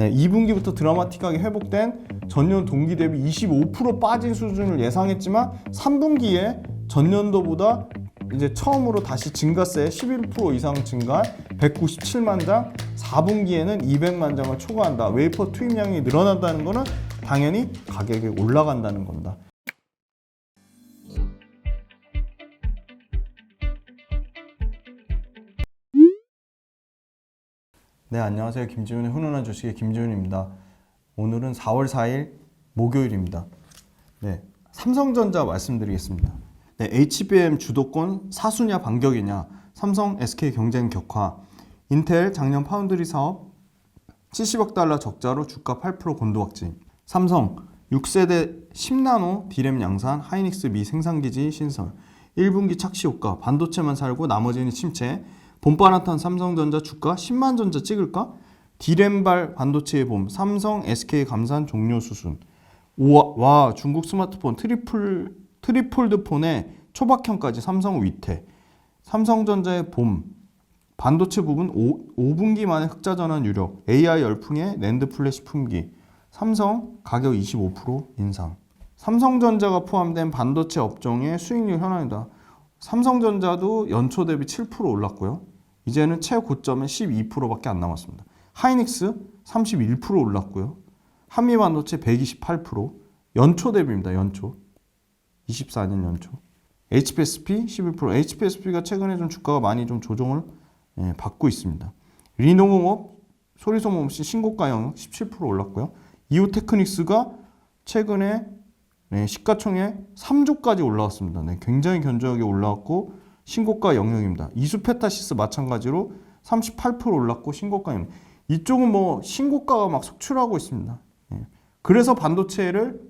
네, 2분기부터 드라마틱하게 회복된 전년 동기 대비 25% 빠진 수준을 예상했지만 3분기에 전년도보다 이제 처음으로 다시 증가세 11% 이상 증가한 197만 장, 4분기에는 200만 장을 초과한다. 웨이퍼 투입량이 늘어난다는 것은 당연히 가격이 올라간다는 겁니다. 네, 안녕하세요. 김지훈의 훈훈한 주식의 김지훈입니다. 오늘은 4월 4일 목요일입니다. 네, 삼성전자 말씀드리겠습니다. 네, HBM 주도권 사수냐 반격이냐, 삼성 SK 경쟁 격화, 인텔 작년 파운드리 사업 70억 달러 적자로 주가 8% 곤도 확진, 삼성 6세대 10나노 디램 양산 하이닉스 미 생산기지 신설, 1분기 착시 효과 반도체만 살고 나머지는 침체, 봄바 나탄 삼성전자 주가 10만 전자 찍을까? 디램발 반도체의 봄 삼성 SK 감산 종료 수순. 우와, 와 중국 스마트폰 트리플 트리폴드 폰에 초박형까지 삼성 위태. 삼성전자의 봄 반도체 부분 5, 5분기 만에 흑자 전환 유력. AI 열풍에 랜드 플래시 품기. 삼성 가격 25% 인상. 삼성전자가 포함된 반도체 업종의 수익률 현황이다. 삼성전자도 연초 대비 7% 올랐고요. 이제는 최고점은 12%밖에 안 남았습니다. 하이닉스 31% 올랐고요. 한미반도체 128% 연초 대비입니다. 연초 24년 연초. HPSP 11% HPSP가 최근에 좀 주가가 많이 좀 조정을 예, 받고 있습니다. 리노공업 소리소모 없이 신고가 영역 17% 올랐고요. 이오테크닉스가 최근에 네, 시가총액 3조까지 올라왔습니다. 네, 굉장히 견조하게 올라왔고 신고가 영역입니다. 이수페타시스 마찬가지로 38% 올랐고 신고가 영역. 이쪽은 뭐 신고가가 막 속출하고 있습니다. 예. 그래서 반도체를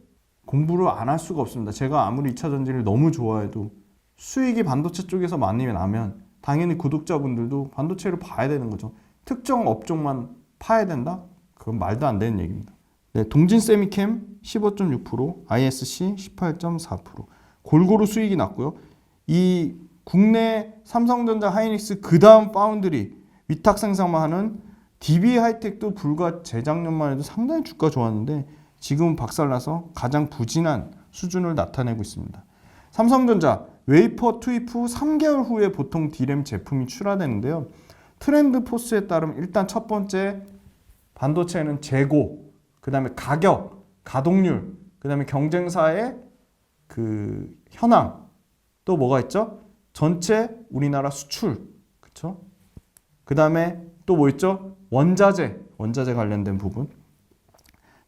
공부를 안 할 수가 없습니다. 제가 아무리 2차 전지를 너무 좋아해도 수익이 반도체 쪽에서 많이 나면 당연히 구독자분들도 반도체를 봐야 되는 거죠. 특정 업종만 파야 된다? 그건 말도 안 되는 얘기입니다. 네, 동진 세미캠 15.6%, ISC 18.4%. 골고루 수익이 났고요. 이 국내 삼성전자 하이닉스 그 다음 파운드리 위탁 생산만 하는 DB 하이텍도 불과 재작년만 해도 상당히 주가 좋았는데 지금은 박살나서 가장 부진한 수준을 나타내고 있습니다. 삼성전자 웨이퍼 투입 후 3개월 후에 보통 디램 제품이 출하되는데요. 트렌드 포스에 따르면 일단 첫 번째 반도체는 재고, 그 다음에 가격, 가동률, 그 다음에 경쟁사의 그 현황, 또 뭐가 있죠? 전체 우리나라 수출, 그쵸? 그 다음에 또 뭐 있죠? 원자재, 원자재 관련된 부분.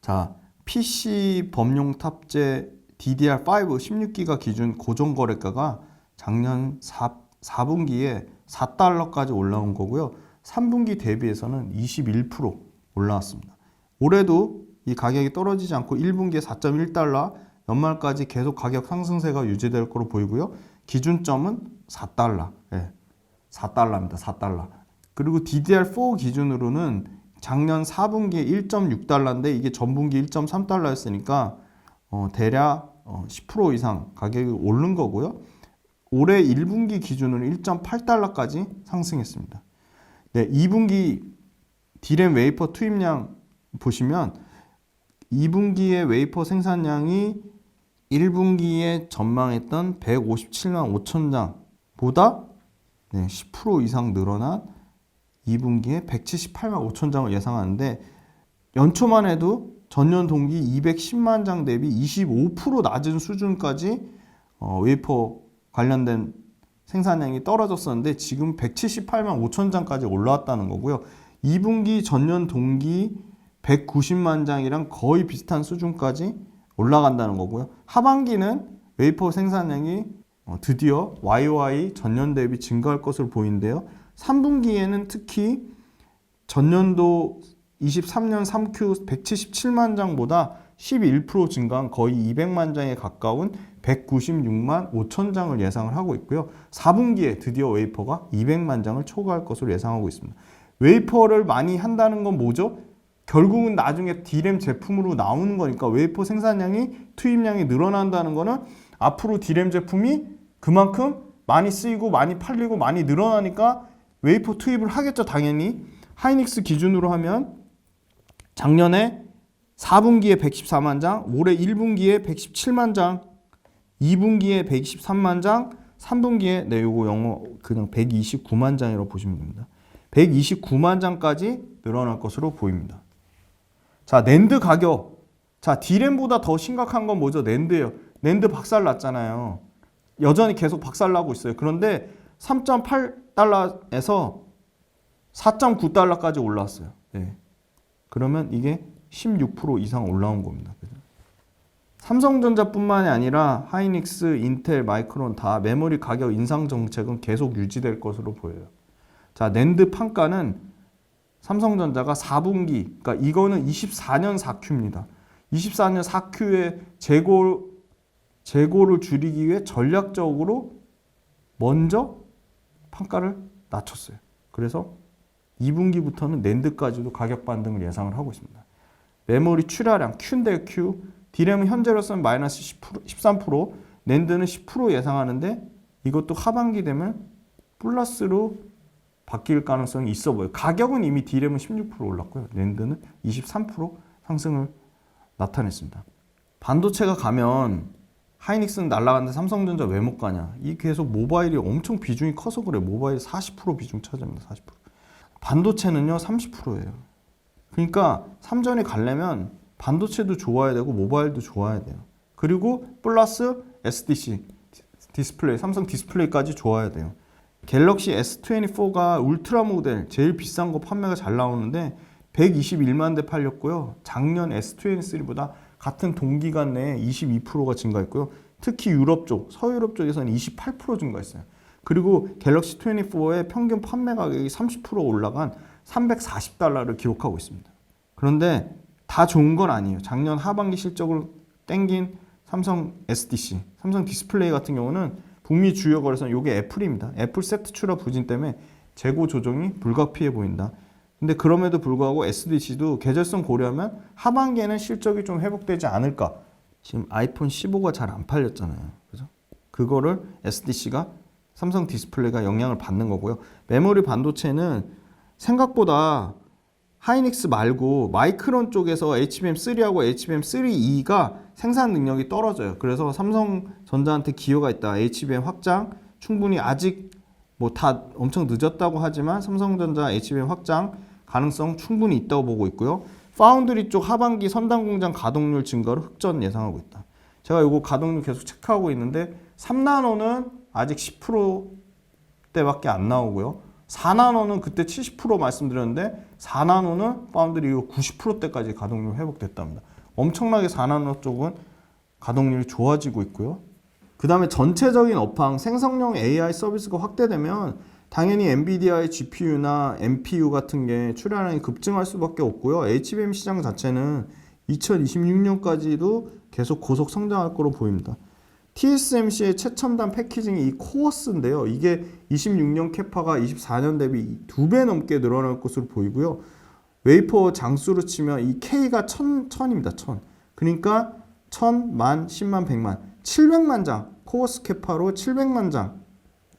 자, PC 범용 탑재 DDR5 16기가 기준 고정 거래가가 작년 4, 4분기에 4달러까지 올라온 거고요. 3분기 대비해서는 21% 올라왔습니다. 올해도 이 가격이 떨어지지 않고 1분기에 4.1달러, 연말까지 계속 가격 상승세가 유지될 거로 보이고요. 기준점은 4달러. 예. 4달러입니다. 4달러. 그리고 DDR4 기준으로는 작년 4분기에 1.6달러인데 이게 전분기 1.3달러였으니까 어, 대략 어, 10% 이상 가격이 오른 거고요. 올해 1분기 기준으로 1.8달러까지 상승했습니다. 네, 2분기 디램 웨이퍼 투입량 보시면 2분기의 웨이퍼 생산량이 1분기에 전망했던 157만 5천 장보다 네, 10% 이상 늘어난 2분기에 178만 5천 장을 예상하는데 연초만 해도 전년 동기 210만 장 대비 25% 낮은 수준까지 어, 웨이퍼 관련된 생산량이 떨어졌었는데 지금 178만 5천 장까지 올라왔다는 거고요. 2분기 전년 동기 190만 장이랑 거의 비슷한 수준까지 올라간다는 거고요. 하반기는 웨이퍼 생산량이 어, 드디어 YOY 전년 대비 증가할 것으로 보이는데요. 3분기에는 특히 전년도 23년 3Q 177만 장보다 11% 증가한 거의 200만 장에 가까운 196만 5천 장을 예상을 하고 있고요. 4분기에 드디어 웨이퍼가 200만 장을 초과할 것으로 예상하고 있습니다. 웨이퍼를 많이 한다는 건 뭐죠? 결국은 나중에 디램 제품으로 나오는 거니까 웨이퍼 생산량이 투입량이 늘어난다는 거는 앞으로 디램 제품이 그만큼 많이 쓰이고 많이 팔리고 많이 늘어나니까 웨이퍼 투입을 하겠죠 당연히 하이닉스 기준으로 하면 작년에 4분기에 114만 장, 올해 1분기에 117만 장, 2분기에 123만 장, 3분기에 네 요거 영어 그냥 129만 장이라고 보시면 됩니다. 129만 장까지 늘어날 것으로 보입니다. 자, 낸드 가격. 자, 디램보다 더 심각한 건 뭐죠? 낸드예요. 낸드 박살 났잖아요. 여전히 계속 박살 나고 있어요. 그런데 3.8달러에서 4.9달러까지 올라왔어요. 네. 그러면 이게 16% 이상 올라온 겁니다. 그죠? 삼성전자뿐만이 아니라 하이닉스, 인텔, 마이크론 다 메모리 가격 인상 정책은 계속 유지될 것으로 보여요. 자, 낸드 판가는 삼성전자가 4분기, 그러니까 이거는 24년 4Q입니다. 24년 4Q의 재고 재고를 줄이기 위해 전략적으로 먼저 판가를 낮췄어요. 그래서 2분기부터는 낸드까지도 가격 반등을 예상을 하고 있습니다. 메모리 출하량 Q인데 Q, 디램은 현재로서는 마이너스 10%, 13%, 낸드는 10% 예상하는데 이것도 하반기 되면 플러스로 바뀔 가능성이 있어 보여요. 가격은 이미 디램은 16% 올랐고요. 낸드는 23% 상승을 나타냈습니다. 반도체가 가면 하이닉스는 날아갔는데 삼성전자 왜 못 가냐? 이 계속 모바일이 엄청 비중이 커서 그래. 모바일 40% 비중 차지합니다. 40%. 반도체는요 30%예요. 그러니까 삼전이 가려면 반도체도 좋아야 되고 모바일도 좋아야 돼요. 그리고 플러스 SDC 디스플레이 삼성 디스플레이까지 좋아야 돼요. 갤럭시 S24가 울트라 모델 제일 비싼 거 판매가 잘 나오는데 121만 대 팔렸고요. 작년 S23보다 같은 동기간 내에 22%가 증가했고요. 특히 유럽 쪽, 서유럽 쪽에서는 28% 증가했어요. 그리고 갤럭시 24의 평균 판매 가격이 30% 올라간 340달러를 기록하고 있습니다. 그런데 다 좋은 건 아니에요. 작년 하반기 실적을 땡긴 삼성 SDC, 삼성 디스플레이 같은 경우는 북미 주요 거래소는 이게 애플입니다. 애플 세트 출하 부진 때문에 재고 조정이 불가피해 보인다. 근데 그럼에도 불구하고 SDC도 계절성 고려하면 하반기에는 실적이 좀 회복되지 않을까. 지금 아이폰 15가 잘 안 팔렸잖아요. 그죠? 그거를 SDC가 삼성 디스플레이가 영향을 받는 거고요. 메모리 반도체는 생각보다 하이닉스 말고 마이크론 쪽에서 HBM3하고 HBM3E가 생산 능력이 떨어져요. 그래서 삼성전자한테 기여가 있다. HBM 확장 충분히 아직 뭐 다 엄청 늦었다고 하지만 삼성전자 HBM 확장 가능성 충분히 있다고 보고 있고요. 파운드리 쪽 하반기 선단 공장 가동률 증가로 흑전 예상하고 있다. 제가 이거 가동률 계속 체크하고 있는데 3나노는 아직 10%대밖에 안 나오고요. 4나노는 그때 70% 말씀드렸는데 4나노는 파운드리 이후 90%대까지 가동률 회복됐답니다. 엄청나게 4나노 쪽은 가동률이 좋아지고 있고요. 그 다음에 전체적인 업황, 생성형 AI 서비스가 확대되면 당연히 엔비디아의 GPU나 NPU 같은 게 출하량이 급증할 수밖에 없고요. HBM 시장 자체는 2026년까지도 계속 고속 성장할 거로 보입니다. TSMC의 최첨단 패키징이 이 코어스인데요. 이게 26년 캐파가 24년 대비 두 배 넘게 늘어날 것으로 보이고요. 웨이퍼 장수로 치면 이 K가 천, 천입니다. 천. 그러니까 천, 만, 십만, 백만, 700만 장 코어스 캐파로 700만 장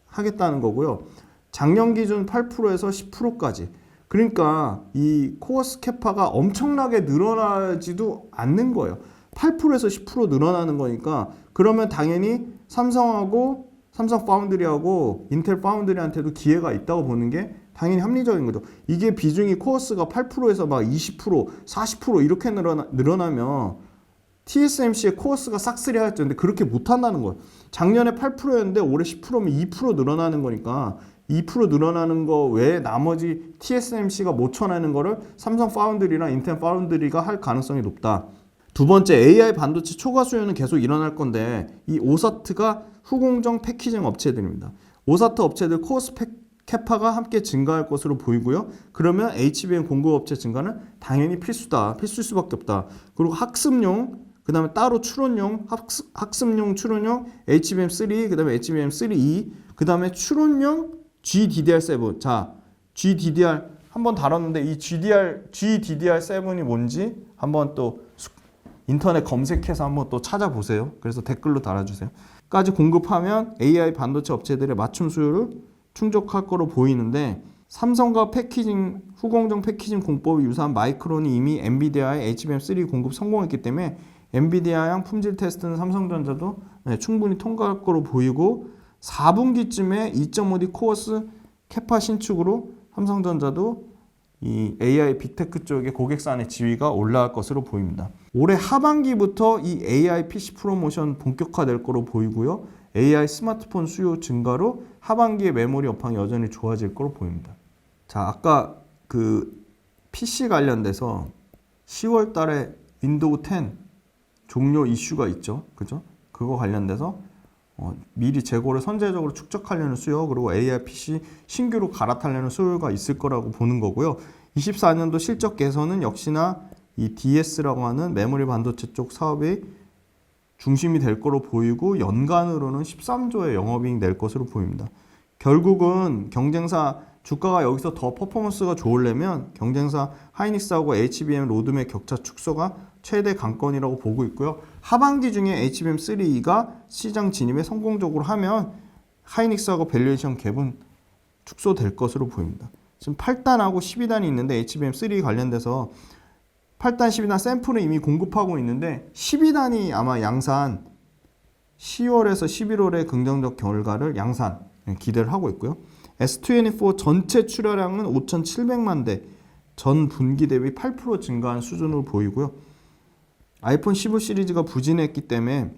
하겠다는 거고요. 작년 기준 8%에서 10%까지. 그러니까 이 코어스 캐파가 엄청나게 늘어나지도 않는 거예요. 8%에서 10% 늘어나는 거니까 그러면 당연히 삼성하고 삼성 파운드리하고 인텔 파운드리한테도 기회가 있다고 보는 게 당연히 합리적인 거죠. 이게 비중이 코어스가 8%에서 막 20%, 40% 이렇게 늘어나, 늘어나면 TSMC의 코어스가 싹쓸이 하였죠. 근데 그렇게 못 한다는 거예요. 작년에 8%였는데 올해 10%면 2% 늘어나는 거니까 2% 늘어나는 거 외에 나머지 TSMC가 못 쳐내는 거를 삼성 파운드리나 인텔 파운드리가 할 가능성이 높다. 두 번째 AI 반도체 초과 수요는 계속 일어날 건데 이 오사트가 후공정 패키징 업체들입니다. 오사트 업체들 코어스 패, 캐파가 함께 증가할 것으로 보이고요. 그러면 HBM 공급 업체 증가는 당연히 필수다. 필수일 수밖에 없다. 그리고 학습용 그다음에 따로 추론용 학습, 학습용 추론용 HBM3 그다음에 HBM3E 그다음에 추론용 GDDR7 자 GDDR 한번 다뤘는데 이 GDR GDDR7이 뭔지 한번 또 인터넷 검색해서 한번 또 찾아보세요. 그래서 댓글로 달아주세요. 까지 공급하면 AI 반도체 업체들의 맞춤 수요를 충족할 거로 보이는데 삼성과 패키징 후공정 패키징 공법이 유사한 마이크론이 이미 엔비디아의 HBM3 공급 성공했기 때문에 엔비디아양 품질 테스트는 삼성전자도 네, 충분히 통과할 거로 보이고 4분기쯤에 2.5D 코어스 캐파 신축으로 삼성전자도 이 AI 빅테크 쪽에 고객사의 지위가 올라갈 것으로 보입니다. 올해 하반기부터 이 AI PC 프로모션 본격화될 거로 보이고요. AI 스마트폰 수요 증가로 하반기에 메모리 업황이 여전히 좋아질 거로 보입니다. 자, 아까 그 PC 관련돼서 10월 달에 윈도우 10 종료 이슈가 있죠. 그죠? 그거 관련돼서 어, 미리 재고를 선제적으로 축적하려는 수요 그리고 AI PC 신규로 갈아타려는 수요가 있을 거라고 보는 거고요. 24년도 실적 개선은 역시나 이 DS라고 하는 메모리 반도체 쪽 사업이 중심이 될 거로 보이고 연간으로는 13조의 영업이익 낼 것으로 보입니다. 결국은 경쟁사 주가가 여기서 더 퍼포먼스가 좋으려면 경쟁사 하이닉스하고 HBM 로드맵 격차 축소가 최대 관건이라고 보고 있고요. 하반기 중에 HBM3가 시장 진입에 성공적으로 하면 하이닉스하고 밸류에이션 갭은 축소될 것으로 보입니다. 지금 8단하고 12단이 있는데 HBM3 관련돼서 8단, 12단 샘플은 이미 공급하고 있는데 12단이 아마 양산 10월에서 11월의 긍정적 결과를 양산 예, 기대를 하고 있고요. S24 전체 출하량은 5,700만 대, 전 분기 대비 8% 증가한 수준으로 보이고요. 아이폰 15 시리즈가 부진했기 때문에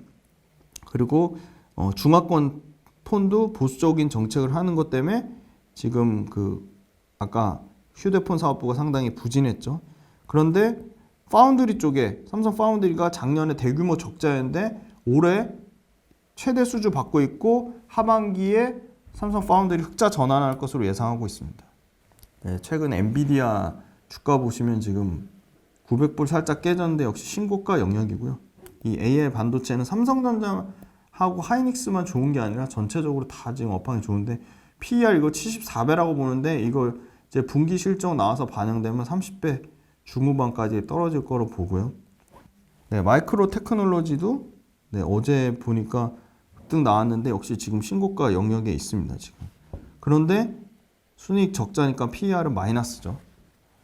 그리고 어, 중화권 폰도 보수적인 정책을 하는 것 때문에 지금 그 아까 휴대폰 사업부가 상당히 부진했죠. 그런데 파운드리 쪽에 삼성 파운드리가 작년에 대규모 적자였는데 올해 최대 수주 받고 있고 하반기에 삼성 파운드리 흑자 전환할 것으로 예상하고 있습니다. 네, 최근 엔비디아 주가 보시면 지금 900불 살짝 깨졌는데 역시 신고가 영역이고요. 이 AI 반도체는 삼성전자하고 하이닉스만 좋은 게 아니라 전체적으로 다 지금 업황이 좋은데 PER 이거 74배라고 보는데 이걸 이제 분기 실적 나와서 반영되면 30배 중후반까지 떨어질 거로 보고요. 네, 마이크로 테크놀로지도 네, 어제 보니까 등 나왔는데 역시 지금 신고가 영역에 있습니다. 지금. 그런데 순이익 적자니까 PER은 마이너스죠.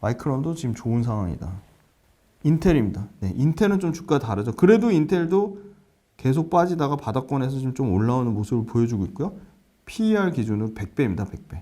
마이크론도 지금 좋은 상황이다. 인텔입니다. 네, 인텔은 좀 주가 다르죠. 그래도 인텔도 계속 빠지다가 바닥권에서 지금 좀 올라오는 모습을 보여주고 있고요. PER 기준으로 100배입니다. 100배.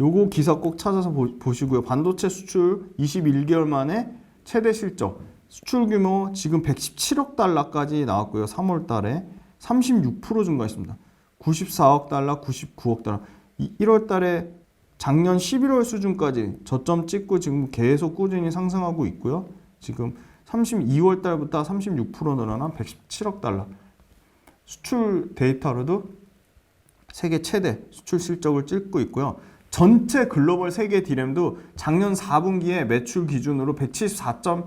요거 기사 꼭 찾아서 보, 시고요 반도체 수출 21개월 만에 최대 실적. 수출 규모 지금 117억 달러까지 나왔고요. 3월 달에 36% 증가했습니다. 94억 달러, 99억 달러. 1월 달에 작년 11월 수준까지 저점 찍고 지금 계속 꾸준히 상승하고 있고요. 지금 32월 달부터 36% 늘어난 117억 달러. 수출 데이터로도 세계 최대 수출 실적을 찍고 있고요. 전체 글로벌 세계 디램도 작년 4분기에 매출 기준으로 174.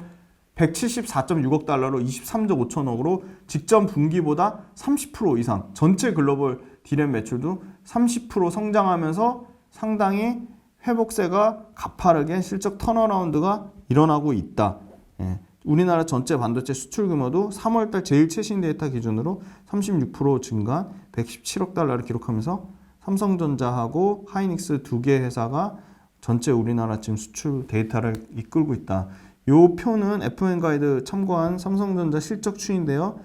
174.6억 달러로 23조 5천억으로 직전 분기보다 30% 이상 전체 글로벌 디램 매출도 30% 성장하면서 상당히 회복세가 가파르게 실적 턴어라운드가 일어나고 있다. 예. 우리나라 전체 반도체 수출 규모도 3월달 제일 최신 데이터 기준으로 36% 증가 117억 달러를 기록하면서 삼성전자하고 하이닉스 두 개 회사가 전체 우리나라 지금 수출 데이터를 이끌고 있다. 요 표는 FN 가이드 참고한 삼성전자 실적 추인데요.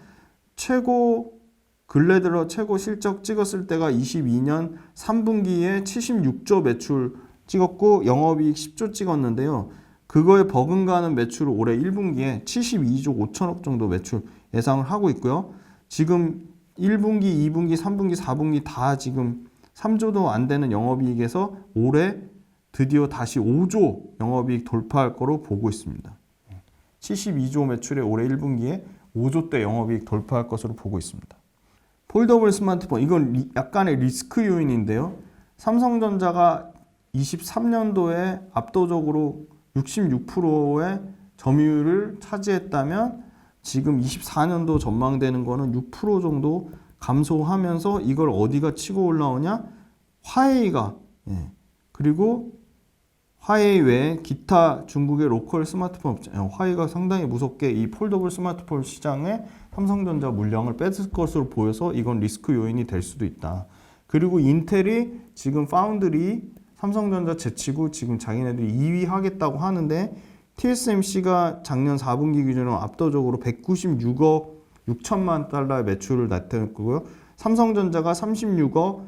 최고 근래 들어 최고 실적 찍었을 때가 22년 3분기에 76조 매출 찍었고 영업이익 10조 찍었는데요. 그거에 버금가는 매출을 올해 1분기에 72조 5천억 정도 매출 예상을 하고 있고요. 지금 1분기, 2분기, 3분기, 4분기 다 지금 3조도 안 되는 영업이익에서 올해 드디어 다시 5조 영업이익 돌파할 거로 보고 있습니다. 72조 매출에 올해 1분기에 5조대 영업이익 돌파할 것으로 보고 있습니다. 폴더블 스마트폰 이건 리, 약간의 리스크 요인인데요. 삼성전자가 23년도에 압도적으로 66%의 점유율을 차지했다면 지금 24년도 전망되는 거는 6% 정도 감소하면서 이걸 어디가 치고 올라오냐? 화웨이가 예. 그리고 화웨이 외에 기타 중국의 로컬 스마트폰 어, 화웨이가 상당히 무섭게 이 폴더블 스마트폰 시장에 삼성전자 물량을 뺏을 것으로 보여서 이건 리스크 요인이 될 수도 있다. 그리고 인텔이 지금 파운드리 삼성전자 제치고 지금 자기네들이 2위 하겠다고 하는데 TSMC가 작년 4분기 기준으로 압도적으로 196억 6천만 달러의 매출을 나타냈고요. 삼성전자가 36억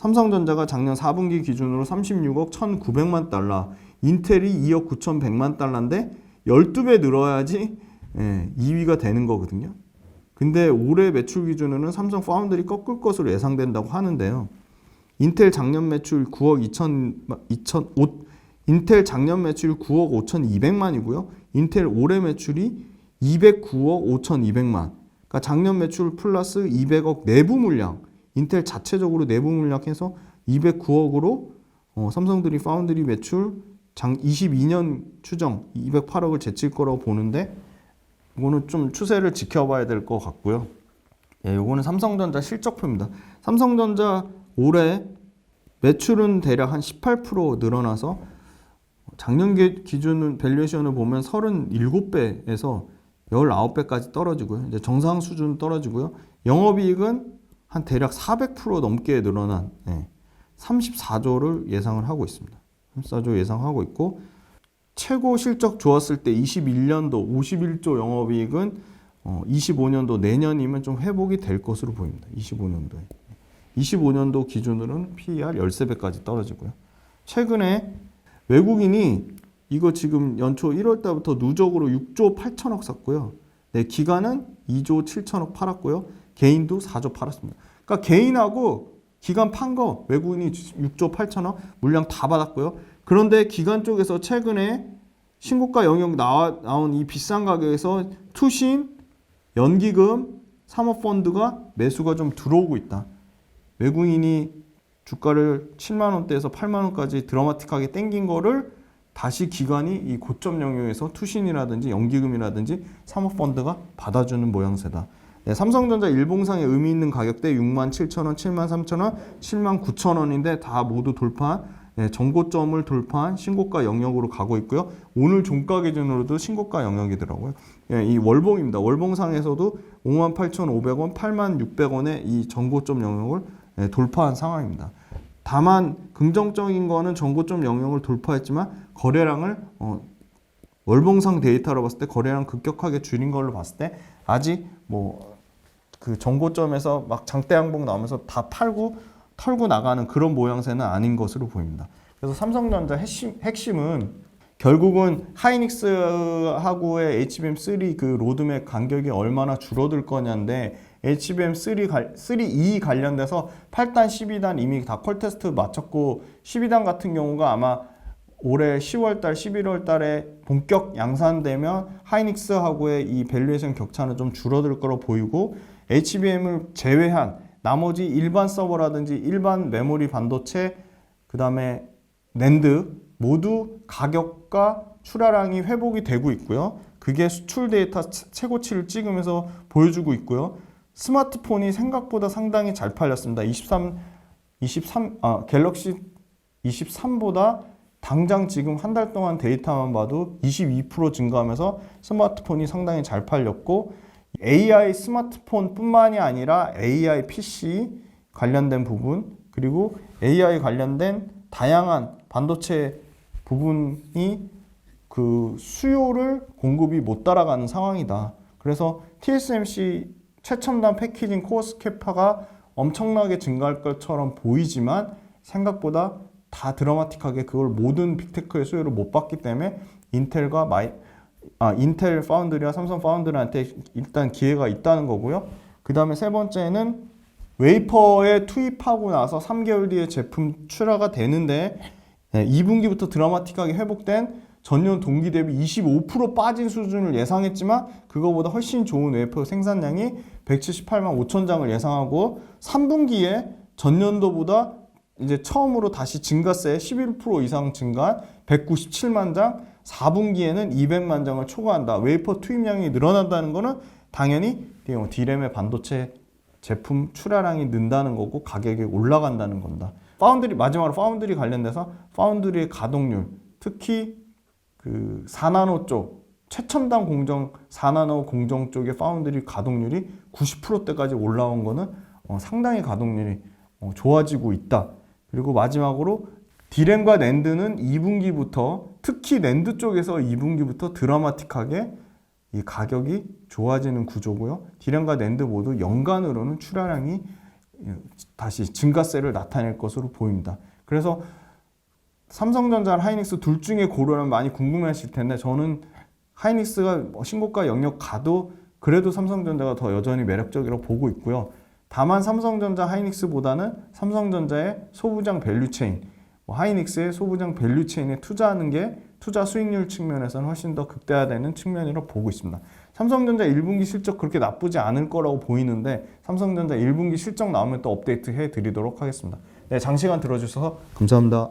삼성전자가 작년 4분기 기준으로 36억 1,900만 달러, 인텔이 2억 9,100만 달러인데 12배 늘어야지 예, 2위가 되는 거거든요. 근데 올해 매출 기준으로는 삼성 파운드리 꺾을 것으로 예상된다고 하는데요. 인텔 작년 매출 9억 2천 2천 5 인텔 작년 매출 9억 5,200만이고요. 인텔 올해 매출이 209억 5,200만. 그러니까 작년 매출 플러스 200억 내부 물량. 인텔 자체적으로 내부 물량해서 209억으로 어, 삼성들이 파운드리 매출 장 22년 추정 208억을 제칠 거라고 보는데 이거는 좀 추세를 지켜봐야 될 것 같고요. 예, 요거는 삼성전자 실적표입니다. 삼성전자 올해 매출은 대략 한 18% 늘어나서 작년 기- 기준 밸류에이션을 보면 37배에서 19배까지 떨어지고요. 이제 정상 수준 떨어지고요. 영업이익은 한 대략 400% 넘게 늘어난 예, 34조를 예상을 하고 있습니다. 34조 예상하고 있고 최고 실적 좋았을 때 21년도 51조 영업이익은 어, 25년도 내년이면 좀 회복이 될 것으로 보입니다. 25년도에. 25년도 기준으로는 PER 13배까지 떨어지고요. 최근에 외국인이 이거 지금 연초 1월 달부터 누적으로 6조 8천억 샀고요. 네, 기관은 2조 7천억 팔았고요. 개인도 4조 팔았습니다. 그러니까 개인하고 기관 판 거 외국인이 6조 8천억 물량 다 받았고요. 그런데 기관 쪽에서 최근에 신고가 영역 나와, 나온 이 비싼 가격에서 투신, 연기금, 사모펀드가 매수가 좀 들어오고 있다. 외국인이 주가를 7만 원대에서 8만 원까지 드라마틱하게 땡긴 거를 다시 기관이 이 고점 영역에서 투신이라든지 연기금이라든지 사모펀드가 받아주는 모양새다. 네, 삼성전자 일봉상의 의미 있는 가격대 6만 7천 원, 7만 3천 원, 7만 9천 원인데 다 모두 돌파한 네, 정고점을 돌파한 신고가 영역으로 가고 있고요. 오늘 종가 기준으로도 신고가 영역이더라고요. 예, 이 월봉입니다. 월봉상에서도 5만 8,500원, 8만 600원의 이 정고점 영역을 예, 돌파한 상황입니다. 다만 긍정적인 거는 정고점 영역을 돌파했지만 거래량을 어, 월봉상 데이터로 봤을 때 거래량 급격하게 줄인 걸로 봤을 때 아직 뭐 그 정고점에서 막 장대 양봉 나오면서 다 팔고 털고 나가는 그런 모양새는 아닌 것으로 보입니다. 그래서 삼성전자 핵심, 핵심은 결국은 하이닉스하고의 HBM3 그 로드맵 간격이 얼마나 줄어들 거냐인데 HBM3 갈, 3E 관련돼서 8단, 12단 이미 다컬 테스트 마쳤고 12단 같은 경우가 아마 올해 10월 달, 11월 달에 본격 양산되면 하이닉스하고의 이 밸류에이션 격차는 좀 줄어들 거로 보이고 HBM을 제외한 나머지 일반 서버라든지 일반 메모리 반도체 그 다음에 낸드 모두 가격과 출하량이 회복이 되고 있고요. 그게 수출 데이터 최- 최고치를 찍으면서 보여주고 있고요. 스마트폰이 생각보다 상당히 잘 팔렸습니다. 23 23 아, 갤럭시 23보다 당장 지금 한 달 동안 데이터만 봐도 22% 증가하면서 스마트폰이 상당히 잘 팔렸고 AI 스마트폰뿐만이 아니라 AI PC 관련된 부분 그리고 AI 관련된 다양한 반도체 부분이 그 수요를 공급이 못 따라가는 상황이다. 그래서 TSMC 최첨단 패키징 코어 스 캐파가 엄청나게 증가할 것처럼 보이지만 생각보다 다 드라마틱하게 그걸 모든 빅테크의 수요를 못 받기 때문에 인텔과 마이 아 인텔 파운드리와 삼성 파운드리한테 일단 기회가 있다는 거고요. 그 다음에 세 번째는 웨이퍼에 투입하고 나서 3개월 뒤에 제품 출하가 되는데 네, 2분기부터 드라마틱하게 회복된 전년 동기 대비 25% 빠진 수준을 예상했지만 그거보다 훨씬 좋은 웨이퍼 생산량이 178만 5천 장을 예상하고 3분기에 전년도보다 이제 처음으로 다시 증가세 11% 이상 증가한 197만 장, 4분기에는 200만 장을 초과한다. 웨이퍼 투입량이 늘어난다는 거는 당연히 디램의 반도체 제품 출하량이 는다는 거고 가격이 올라간다는 겁니다. 파운드리 마지막으로 파운드리 관련돼서 파운드리의 가동률 특히 그 4나노 쪽 최첨단 공정 4나노 공정 쪽의 파운드리 가동률이 90%대까지 올라온 거는 어, 상당히 가동률이 어, 좋아지고 있다. 그리고 마지막으로 디램과 낸드는 2분기부터 특히 낸드 쪽에서 2분기부터 드라마틱하게 이 가격이 좋아지는 구조고요. 디램과 낸드 모두 연간으로는 출하량이 다시 증가세를 나타낼 것으로 보입니다. 그래서 삼성전자, 하이닉스 둘 중에 고르면 많이 궁금해하실 텐데 저는 하이닉스가 뭐 신고가 영역 가도 그래도 삼성전자가 더 여전히 매력적이라고 보고 있고요. 다만 삼성전자, 하이닉스보다는 삼성전자의 소부장 밸류체인, 뭐 하이닉스의 소부장 밸류체인에 투자하는 게 투자 수익률 측면에서는 훨씬 더 극대화되는 측면이라고 보고 있습니다. 삼성전자 1분기 실적 그렇게 나쁘지 않을 거라고 보이는데 삼성전자 1분기 실적 나오면 또 업데이트 해 드리도록 하겠습니다. 네, 장시간 들어주셔서 감사합니다.